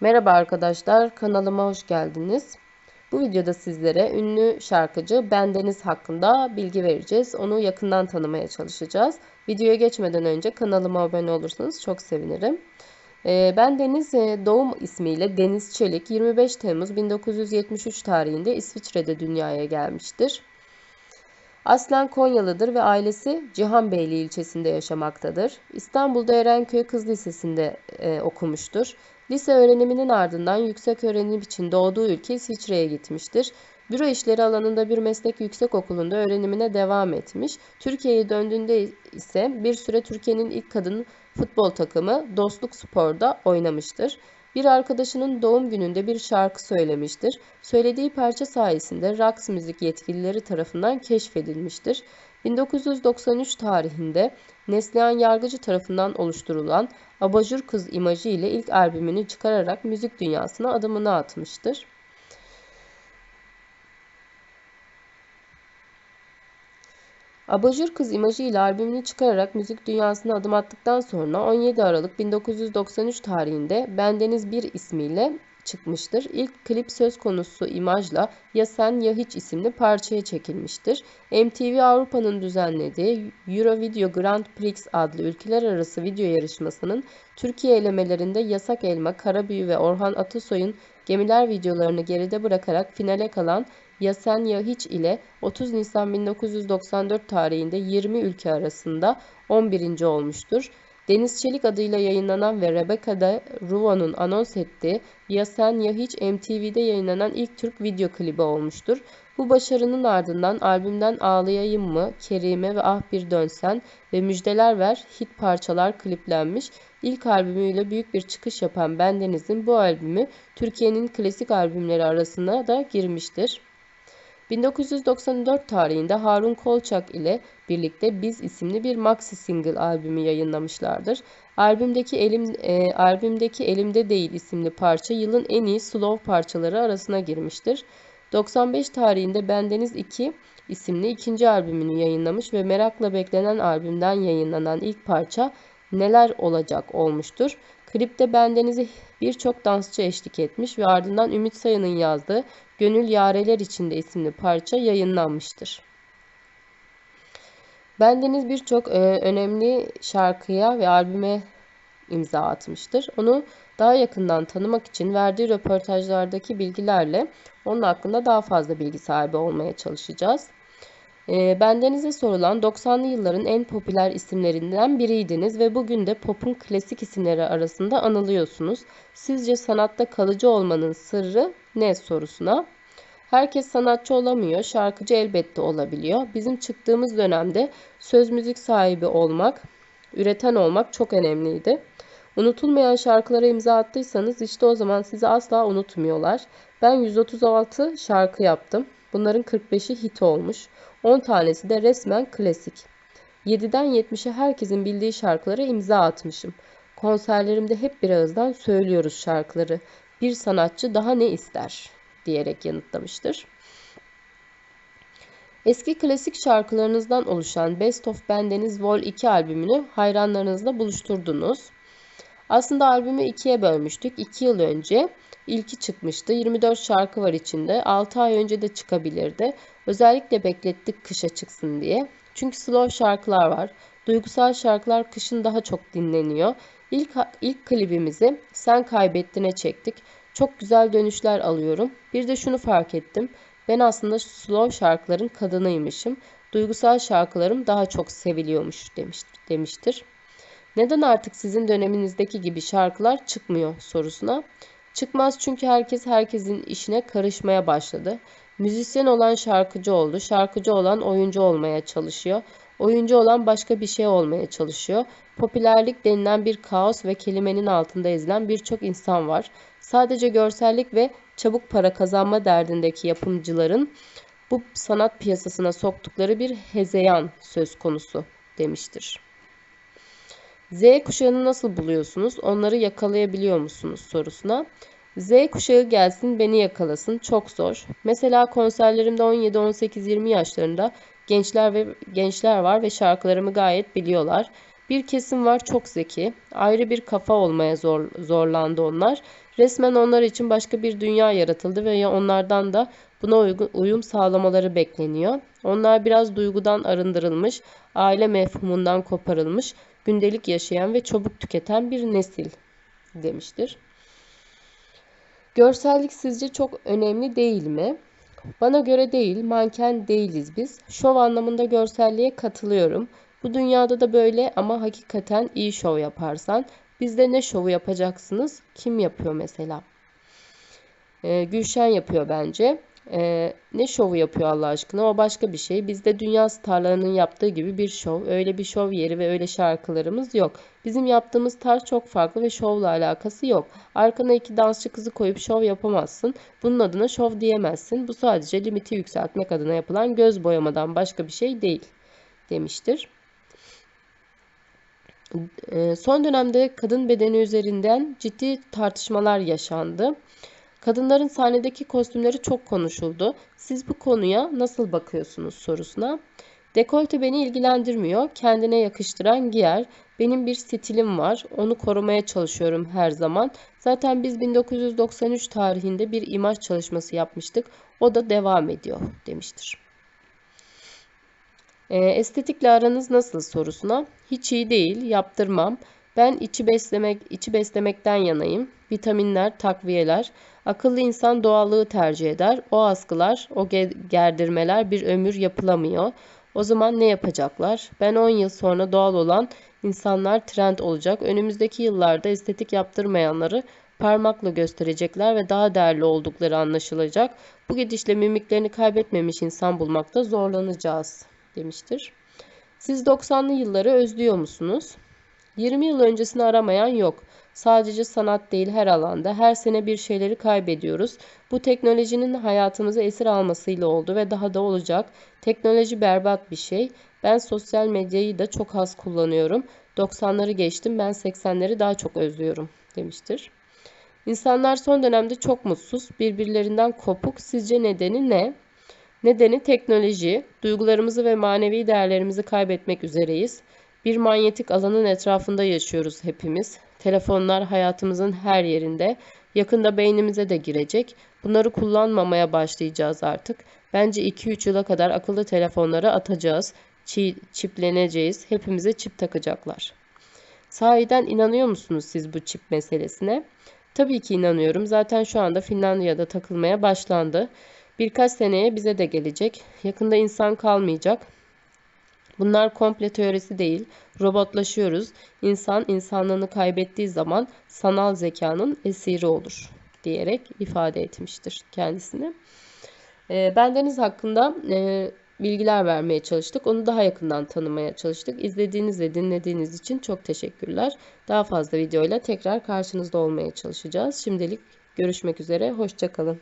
Merhaba arkadaşlar, kanalıma hoş geldiniz. Bu videoda sizlere ünlü şarkıcı Bendeniz hakkında bilgi vereceğiz. Onu yakından tanımaya çalışacağız. Videoya geçmeden önce kanalıma abone olursanız çok sevinirim. Ee, Bendeniz e, doğum ismiyle Deniz Çelik 25 Temmuz 1973 tarihinde İsviçre'de dünyaya gelmiştir. Aslen Konyalıdır ve ailesi Cihanbeyli ilçesinde yaşamaktadır. İstanbul'da Erenköy Kız Lisesi'nde e, okumuştur. Lise öğreniminin ardından yüksek öğrenim için doğduğu ülke İsviçre'ye gitmiştir. Büro işleri alanında bir meslek yüksek okulunda öğrenimine devam etmiş. Türkiye'ye döndüğünde ise bir süre Türkiye'nin ilk kadın futbol takımı Dostluk Spor'da oynamıştır. Bir arkadaşının doğum gününde bir şarkı söylemiştir. Söylediği parça sayesinde Rax Müzik yetkilileri tarafından keşfedilmiştir. 1993 tarihinde Neslihan Yargıcı tarafından oluşturulan Abajur Kız imajı ile ilk albümünü çıkararak müzik dünyasına adımını atmıştır. Abajur Kız imajı ile albümünü çıkararak müzik dünyasına adım attıktan sonra 17 Aralık 1993 tarihinde Bendeniz Bir ismiyle çıkmıştır. İlk klip söz konusu imajla Ya Sen Ya Hiç isimli parçaya çekilmiştir. MTV Avrupa'nın düzenlediği Eurovideo Grand Prix adlı ülkeler arası video yarışmasının Türkiye elemelerinde Yasak Elma, Karabüyü ve Orhan Atasoy'un gemiler videolarını geride bırakarak finale kalan Ya Sen Ya Hiç ile 30 Nisan 1994 tarihinde 20 ülke arasında 11. olmuştur. Deniz Çelik adıyla yayınlanan ve Rebecca de Ruvo'nun anons ettiği Ya Sen Ya Hiç MTV'de yayınlanan ilk Türk video klibi olmuştur. Bu başarının ardından albümden Ağlayayım mı, Kerime ve Ah Bir Dönsen ve Müjdeler Ver hit parçalar kliplenmiş. İlk albümüyle büyük bir çıkış yapan Bendeniz'in bu albümü Türkiye'nin klasik albümleri arasına da girmiştir. 1994 tarihinde Harun Kolçak ile birlikte Biz isimli bir maxi single albümü yayınlamışlardır. Albümdeki Elim e, albümdeki Elimde Değil isimli parça yılın en iyi slow parçaları arasına girmiştir. 95 tarihinde Bendeniz 2 isimli ikinci albümünü yayınlamış ve merakla beklenen albümden yayınlanan ilk parça Neler Olacak olmuştur. Klipte Bendeniz'e birçok dansçı eşlik etmiş ve ardından Ümit Sayın'ın yazdığı Gönül Yareler İçinde isimli parça yayınlanmıştır. Bendeniz birçok e, önemli şarkıya ve albüme imza atmıştır. Onu daha yakından tanımak için verdiği röportajlardaki bilgilerle onun hakkında daha fazla bilgi sahibi olmaya çalışacağız. E, bendenize sorulan 90'lı yılların en popüler isimlerinden biriydiniz ve bugün de pop'un klasik isimleri arasında anılıyorsunuz. Sizce sanatta kalıcı olmanın sırrı ne sorusuna Herkes sanatçı olamıyor, şarkıcı elbette olabiliyor. Bizim çıktığımız dönemde söz müzik sahibi olmak, üreten olmak çok önemliydi. Unutulmayan şarkılara imza attıysanız işte o zaman sizi asla unutmuyorlar. Ben 136 şarkı yaptım. Bunların 45'i hit olmuş. 10 tanesi de resmen klasik. 7'den 70'e herkesin bildiği şarkılara imza atmışım. Konserlerimde hep bir ağızdan söylüyoruz şarkıları. Bir sanatçı daha ne ister diyerek yanıtlamıştır. Eski klasik şarkılarınızdan oluşan Best of Bendeniz Vol 2 albümünü hayranlarınızla buluşturdunuz. Aslında albümü ikiye bölmüştük. 2 yıl önce ilki çıkmıştı. 24 şarkı var içinde. 6 ay önce de çıkabilirdi. Özellikle beklettik kışa çıksın diye. Çünkü slow şarkılar var. Duygusal şarkılar kışın daha çok dinleniyor. İlk, ilk klibimizi Sen Kaybettin'e çektik. Çok güzel dönüşler alıyorum. Bir de şunu fark ettim. Ben aslında slow şarkıların kadınıymışım. Duygusal şarkılarım daha çok seviliyormuş demiş, demiştir. Neden artık sizin döneminizdeki gibi şarkılar çıkmıyor sorusuna. Çıkmaz çünkü herkes herkesin işine karışmaya başladı. Müzisyen olan şarkıcı oldu, şarkıcı olan oyuncu olmaya çalışıyor. Oyuncu olan başka bir şey olmaya çalışıyor. Popülerlik denilen bir kaos ve kelimenin altında ezilen birçok insan var. Sadece görsellik ve çabuk para kazanma derdindeki yapımcıların bu sanat piyasasına soktukları bir hezeyan söz konusu demiştir. Z kuşağını nasıl buluyorsunuz? Onları yakalayabiliyor musunuz sorusuna. Z kuşağı gelsin beni yakalasın çok zor. Mesela konserlerimde 17, 18, 20 yaşlarında gençler ve gençler var ve şarkılarımı gayet biliyorlar. Bir kesim var çok zeki. Ayrı bir kafa olmaya zor, zorlandı onlar. Resmen onlar için başka bir dünya yaratıldı ve onlardan da buna uygun, uyum sağlamaları bekleniyor. Onlar biraz duygudan arındırılmış, aile mefhumundan koparılmış, gündelik yaşayan ve çabuk tüketen bir nesil demiştir. Görsellik sizce çok önemli değil mi? Bana göre değil, manken değiliz biz. Şov anlamında görselliğe katılıyorum. Bu dünyada da böyle ama hakikaten iyi şov yaparsan. Bizde ne şovu yapacaksınız? Kim yapıyor mesela? Ee, Gülşen yapıyor bence. Ee, ne şovu yapıyor Allah aşkına? O başka bir şey. Bizde dünya starlarının yaptığı gibi bir şov. Öyle bir şov yeri ve öyle şarkılarımız yok. Bizim yaptığımız tarz çok farklı ve şovla alakası yok. Arkana iki dansçı kızı koyup şov yapamazsın. Bunun adına şov diyemezsin. Bu sadece limiti yükseltmek adına yapılan göz boyamadan başka bir şey değil demiştir. Ee, son dönemde kadın bedeni üzerinden ciddi tartışmalar yaşandı. Kadınların sahnedeki kostümleri çok konuşuldu. Siz bu konuya nasıl bakıyorsunuz sorusuna. Dekolte beni ilgilendirmiyor. Kendine yakıştıran giyer. Benim bir stilim var. Onu korumaya çalışıyorum her zaman. Zaten biz 1993 tarihinde bir imaj çalışması yapmıştık. O da devam ediyor demiştir. E, estetikle aranız nasıl sorusuna hiç iyi değil, yaptırmam. Ben içi beslemek, içi beslemekten yanayım. Vitaminler, takviyeler. Akıllı insan doğallığı tercih eder. O askılar, o gerdirmeler bir ömür yapılamıyor. O zaman ne yapacaklar? Ben 10 yıl sonra doğal olan insanlar trend olacak. Önümüzdeki yıllarda estetik yaptırmayanları parmakla gösterecekler ve daha değerli oldukları anlaşılacak. Bu gidişle mimiklerini kaybetmemiş insan bulmakta zorlanacağız demiştir. Siz 90'lı yılları özlüyor musunuz? 20 yıl öncesini aramayan yok. Sadece sanat değil her alanda her sene bir şeyleri kaybediyoruz. Bu teknolojinin hayatımızı esir almasıyla oldu ve daha da olacak. Teknoloji berbat bir şey. Ben sosyal medyayı da çok az kullanıyorum. 90'ları geçtim ben 80'leri daha çok özlüyorum demiştir. İnsanlar son dönemde çok mutsuz, birbirlerinden kopuk. Sizce nedeni ne? Nedeni teknoloji, duygularımızı ve manevi değerlerimizi kaybetmek üzereyiz. Bir manyetik alanın etrafında yaşıyoruz hepimiz. Telefonlar hayatımızın her yerinde. Yakında beynimize de girecek. Bunları kullanmamaya başlayacağız artık. Bence 2-3 yıla kadar akıllı telefonları atacağız. Çipleneceğiz. Hepimize çip takacaklar. Sahiden inanıyor musunuz siz bu çip meselesine? Tabii ki inanıyorum. Zaten şu anda Finlandiya'da takılmaya başlandı. Birkaç seneye bize de gelecek. Yakında insan kalmayacak. Bunlar komple teorisi değil. Robotlaşıyoruz. İnsan insanlığını kaybettiği zaman sanal zekanın esiri olur diyerek ifade etmiştir kendisini. E, bendeniz hakkında e, bilgiler vermeye çalıştık. Onu daha yakından tanımaya çalıştık. İzlediğiniz ve dinlediğiniz için çok teşekkürler. Daha fazla videoyla tekrar karşınızda olmaya çalışacağız. Şimdilik görüşmek üzere. Hoşçakalın.